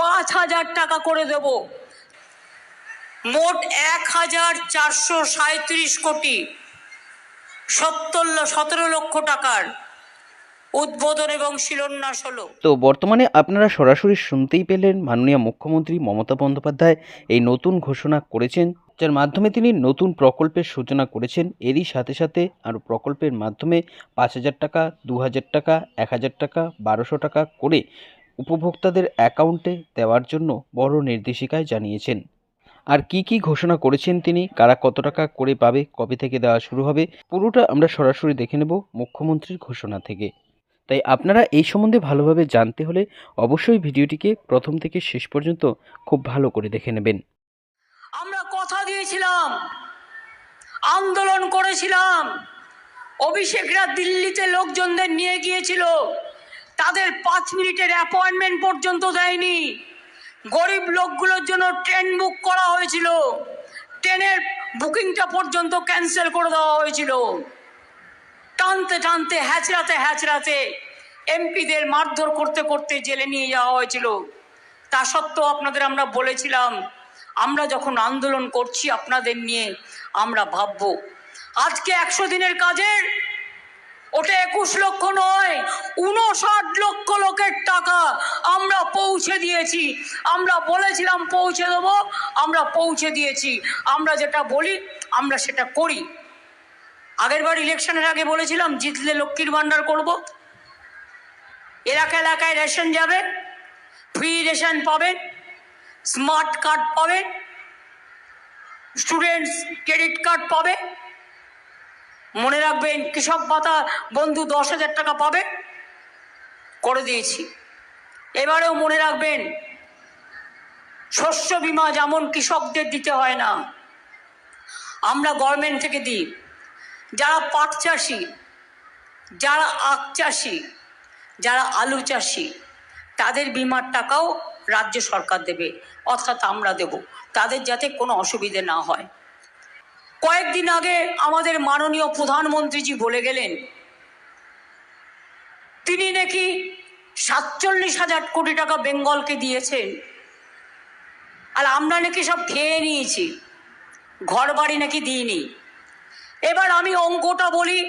পাঁচ হাজার টাকা করে দেব। মোট এক হাজার চারশো সাঁত্রিশ কোটি সত্তর সতেরো লক্ষ টাকার উদ্বোধন এবং শিলান্যাস হলো। তো বর্তমানে আপনারা সরাসরি শুনতেই পেলেন মাননীয় মুখ্যমন্ত্রী মমতা বন্দ্যোপাধ্যায় এই নতুন ঘোষণা করেছেন, যার মাধ্যমে তিনি নতুন প্রকল্পের সূচনা করেছেন। এরই সাথে সাথে আরও প্রকল্পের মাধ্যমে পাঁচ হাজার টাকা, দু হাজার টাকা, এক হাজার টাকা, বারোশো টাকা করে উপভোক্তাদের অ্যাকাউন্টে দেওয়ার জন্য বড় নির্দেশিকায় জানিয়েছেন। আর কি কি ঘোষণা করেছেন তিনি, কারা কত টাকা করে পাবে, কবে থেকে দেওয়া শুরু হবে, পুরোটা আমরা সরাসরি দেখে নেব মুখ্যমন্ত্রীর ঘোষণা থেকে। তাই আপনারা এই সম্বন্ধে ভালোভাবে জানতে হলে অবশ্যই ভিডিওটিকে প্রথম থেকে শেষ পর্যন্ত খুব ভালো করে দেখে নেবেন। আমরা কথা দিয়েছিলাম, আন্দোলন করেছিলাম, অভিষেকরা দিল্লিতে লোকজনদের নিয়ে গিয়েছিল। তাদের পাঁচ মিনিটের অ্যাপয়েন্টমেন্ট পর্যন্ত দেয়নি। গরিব লোকগুলোর জন্য ট্রেন বুক করা হয়েছিল। ট্রেনের বুকিংটা পর্যন্ত ক্যান্সেল করে দেওয়া হয়েছিল। টানতে টানতে, হ্যাচড়াতে হ্যাচড়াতে এমপিদের মারধর করতে করতে জেলে নিয়ে যাওয়া হয়েছিল। তা সত্ত্বেও আপনাদের আমরা বলেছিলাম, আমরা যখন আন্দোলন করছি আপনাদের নিয়ে আমরা ভাববো। আজকে একশো দিনের কাজের ওটা একুশ লক্ষ নয়, উনষাট লক্ষ লোকের টাকা আমরা পৌঁছে দিয়েছি। আমরা বলেছিলাম পৌঁছে দেবো, আমরা পৌঁছে দিয়েছি। আমরা যেটা বলি, আমরা সেটা করি। আগের বার ইলেকশনের আগে বলেছিলাম, জিতলে লক্ষ্মীর ভাণ্ডার করব। এলাকা এলাকায় রেশন যাবে, ফ্রি রেশন পাবেন স্মার্ট কার্ড পাবে, স্টুডেন্টস ক্রেডিট কার্ড পাবে। মনে রাখবেন, কৃষক ভাতা বন্ধু দশ হাজার টাকা পাবে, করে দিয়েছি। এবারেও মনে রাখবেন, শস্য বিমা যেমন কৃষকদের দিতে হয় না, আমরা গভর্নমেন্ট থেকে দিই। যারা পাট চাষি, যারা আখ চাষি, যারা আলু চাষি, তাদের বিমার টাকাও রাজ্য সরকার দেবে, অর্থাৎ আমরা দেব। তাদের যাতে কোনো অসুবিধে না হয়। কয়েকদিন আগে আমাদের মাননীয় প্রধানমন্ত্রীজি বলে গেলেন, তিনি নাকি সাতচল্লিশ হাজার কোটি টাকা বেঙ্গলকে দিয়েছেন, আর আমরা নাকি সব খেয়ে নিয়েছি ঘর বাড়ি নাকি দিইনি। এবার আমি অঙ্কটা বলি,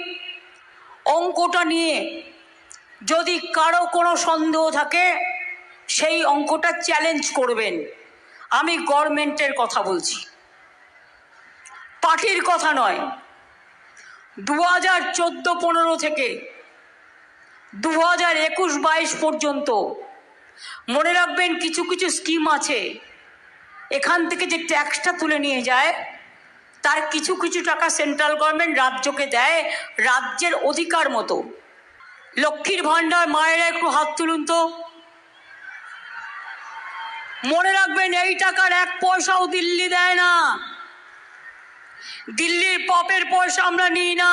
অঙ্কটা নিয়ে যদি কারও কোনো সন্দেহ থাকে, সেই অঙ্কটা চ্যালেঞ্জ করবেন। আমি গভর্নমেন্টের কথা বলছি। পার্টির কথা নয়। দু হাজার চোদ্দ পনেরো থেকে দু হাজার একুশ বাইশ পর্যন্ত মনে রাখবেন কিছু কিছু স্কিম আছে। এখান থেকে যে ট্যাক্সটা তুলে নিয়ে যায়, তার কিছু কিছু টাকা সেন্ট্রাল গভর্নমেন্ট রাজ্যকে দেয়, রাজ্যের অধিকার মতো। লক্ষ্মীর ভাণ্ডার মায়েরা একটু হাত তুলুন তো। মনে রাখবেন এই টাকার এক পয়সাও দিল্লি দেয় না। দিল্লির পপের পয়সা আমরা নিই না।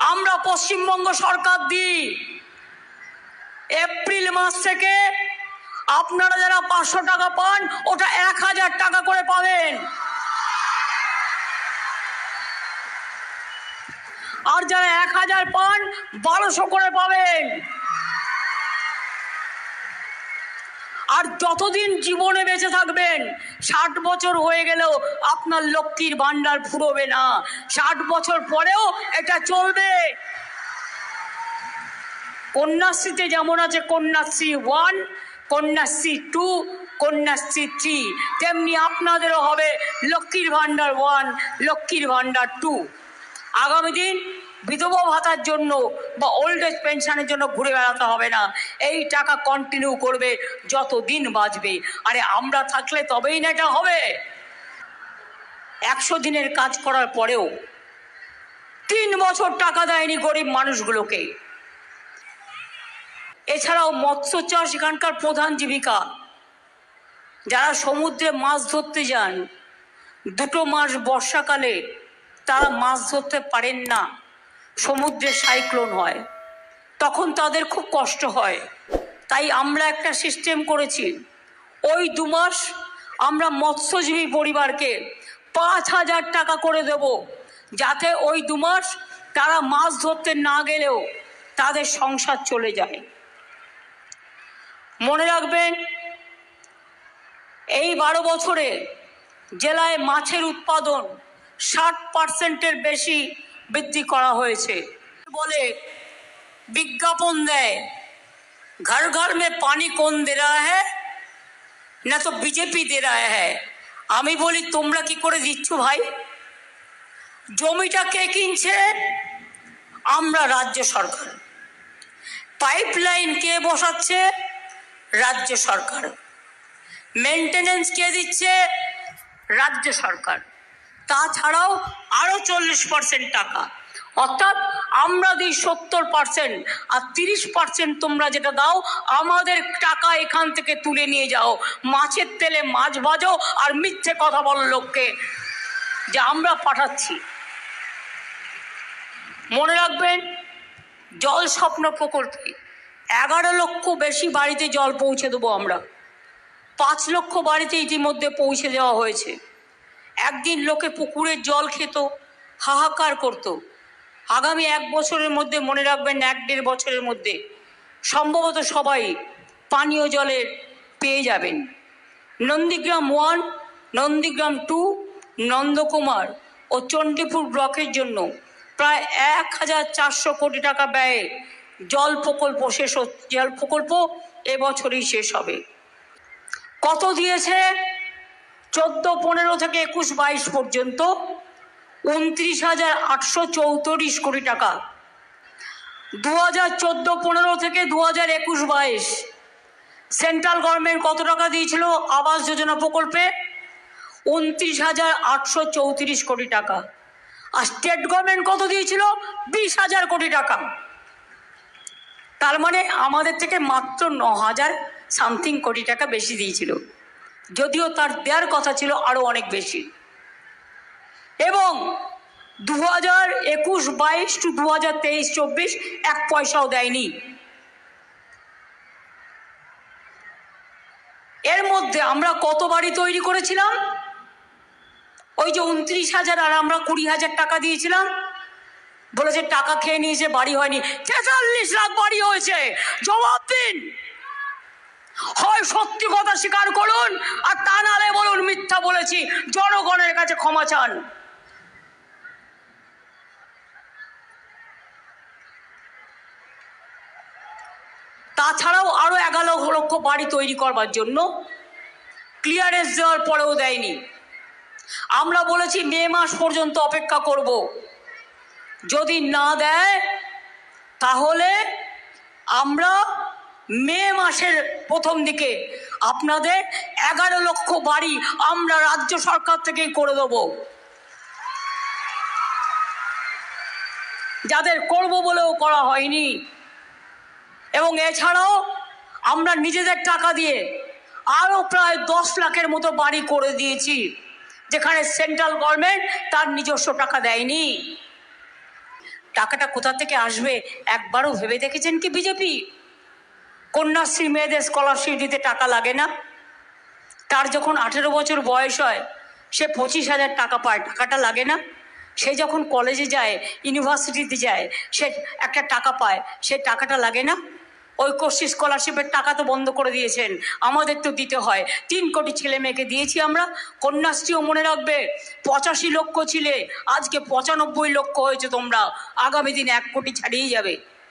আমরা পশ্চিমবঙ্গ সরকার দিই। এপ্রিল মাস থেকে আপনারা যারা পাঁচশো টাকা পান, ওটা এক হাজার টাকা করে পাবেন। আর যারা এক হাজার পান, বারোশো করে পাবেন। আর যতদিন জীবনে বেঁচে থাকবেন, ষাট বছর হয়ে গেলেও আপনার লক্ষ্মীর ভাণ্ডার ফুরোবে না। ষাট বছর পরেও এটা চলবে। কন্যাশ্রীতে যেমন আছে Kanyashree one, Kanyashree two, Kanyashree three, তেমনি আপনাদেরও হবে লক্ষ্মীর ভাণ্ডার ওয়ান, লক্ষ্মীর ভাণ্ডার টু। আগামী দিন বিধবা ভাতার জন্য বা ওল্ড এজ পেনশনের জন্য ঘুরে বেড়াতে হবে না। এই টাকা কন্টিনিউ করবে যত দিন বাঁচবে। আরে আমরা থাকলে তবেই না এটা হবে। একশো দিনের কাজ করার পরেও তিন বছর টাকা দেয়নি গরিব মানুষগুলোকে। এছাড়াও মৎস্য চাষ এখানকার প্রধান জীবিকা। যারা সমুদ্রে মাছ ধরতে যান, দুটো মাস বর্ষাকালে তারা মাছ ধরতে পারেন না। সমুদ্রে সাইক্লোন হয়, তখন তাদের খুব কষ্ট হয়। তাই আমরা একটা সিস্টেম করেছি, ওই দু মাস আমরা মৎস্যজীবী পরিবারকে পাঁচ হাজার টাকা করে দেব, যাতে ওই দু মাস তারা মাছ ধরতে না গেলেও তাদের সংসার চলে যায়। মনে রাখবেন, এই বারো বছরে জেলায় মাছের উৎপাদন ষাট পার্সেন্টের বেশি বৃদ্ধি করা হয়েছে। বলে বিজ্ঞাপন দেয়। ঘর ঘর মে পানি কোন দে হ্যাঁ না তো বিজেপি দে হ্যাঁ আমি বলি, তোমরা কি করে দিচ্ছ ভাই? জমিটা কে কিনছে? আমরা রাজ্য সরকার। পাইপ লাইন কে বসাচ্ছে? রাজ্য সরকার। মেনটেনেন্স কে দিচ্ছে? রাজ্য সরকার। তাছাড়াও আরও চল্লিশ পার্সেন্ট টাকা। অর্থাৎ আমরা দিই সত্তর পার্সেন্ট আর তিরিশ পার্সেন্ট তোমরা যেটা দাও, আমাদের টাকা এখান থেকে তুলে নিয়ে যাও। মাছের তেলে মাছ ভাজো আর মিথ্যে কথা বলো লোককে যে আমরা পাঠাচ্ছি। মনে রাখবেন, জল স্বপ্ন প্রকল্পে এগারো লক্ষ বেশি বাড়িতে জল পৌঁছে দেবো আমরা। পাঁচ লক্ষ বাড়িতে ইতিমধ্যে পৌঁছে দেওয়া হয়েছে। একদিন লোকে পুকুরের জল খেত, হাহাকার করত। আগামী এক বছরের মধ্যে মনে রাখবেন, এক দেড় বছরের মধ্যে সম্ভবত সবাই পানীয় জলের পেয়ে যাবেন। নন্দীগ্রাম ওয়ান, নন্দীগ্রাম টু, নন্দকুমার ও চণ্ডীপুর ব্লকের জন্য প্রায় এক হাজার চারশো কোটি টাকা ব্যয়ে জল প্রকল্প শেষ জল প্রকল্প এবছরই শেষ হবে। কত দিয়েছে? চোদ্দ, পনেরো থেকে একুশ, বাইশ পর্যন্ত উনত্রিশ হাজার আটশো চৌত্রিশ কোটি টাকা। দু হাজার চোদ্দ, পনেরো থেকে দু হাজার একুশ, বাইশ। সেন্ট্রাল গভর্নমেন্ট কত টাকা দিয়েছিল? আবাস যোজনা প্রকল্পে উনত্রিশ হাজার আটশো চৌত্রিশ কোটি টাকা। আর স্টেট গভর্নমেন্ট কত দিয়েছিল? বিশ হাজার কোটি টাকা। তার মানে আমাদের থেকে মাত্র ন হাজার সামথিং কোটি টাকা বেশি দিয়েছিল। যদিও তার দেওয়ার কথা ছিল আরও অনেক বেশি। এবং দু হাজার একুশ, বাইশ টু দু হাজার তেইশ, চব্বিশ এক পয়সাও দেয়নি। এর মধ্যে আমরা কত বাড়ি তৈরি করেছিলাম? ওই যে উনত্রিশ হাজার আর আমরা কুড়ি হাজার টাকা দিয়েছিলাম। বলেছে টাকা খেয়ে নিয়েছে, বাড়ি হয়নি। তেতাল্লিশ লাখ বাড়ি হয়েছে। জবাব দিন। হয় সত্যি কথা স্বীকার করুন, আর তা নালে বলুন মিথ্যা বলেছি, জনগণের কাছে ক্ষমা চান। তাছাড়াও আরও এগারো লক্ষ বাড়ি তৈরি করবার জন্য ক্লিয়ারেন্স দেওয়ার পরেও দেয়নি। আমরা বলেছি মে মাস পর্যন্ত অপেক্ষা করব। যদি না দেয়, তাহলে আমরা মে মাসের প্রথম দিকে আপনাদের এগারো লক্ষ বাড়ি আমরা রাজ্য সরকার থেকেই করে দেব। যাদের করব বলেও করা হয়নি। এবং এছাড়াও আমরা নিজেদের টাকা দিয়ে আরও প্রায় দশ লাখের মতো বাড়ি করে দিয়েছি, যেখানে সেন্ট্রাল গভর্নমেন্ট তার নিজস্ব টাকা দেয়নি। টাকাটা কোথা থেকে আসবে একবারও ভেবে দেখেছেন কি বিজেপি? কন্যাশ্রী মেয়েদের স্কলারশিপ দিতে টাকা লাগে না। তার যখন আঠেরো বছর বয়স হয়, সে পঁচিশ হাজার টাকা পায়, টাকাটা লাগে না। সে যখন কলেজে যায় ইউনিভার্সিটিতে যায়, সে একটা টাকা পায়, সে টাকাটা লাগে না। ঐক্যশ্রী স্কলারশিপের টাকা তো বন্ধ করে দিয়েছেন, আমাদের তো দিতে হয়। তিন কোটি ছেলে মেয়েকে দিয়েছি আমরা, কন্যাশ্রীও মনে রাখবে, পঁচাশি লক্ষ ছিলে, আজকে পঁচানব্বই লক্ষ হয়েছে তোমরা, আগামী দিনে এক কোটি ছাড়িয়ে যাবে।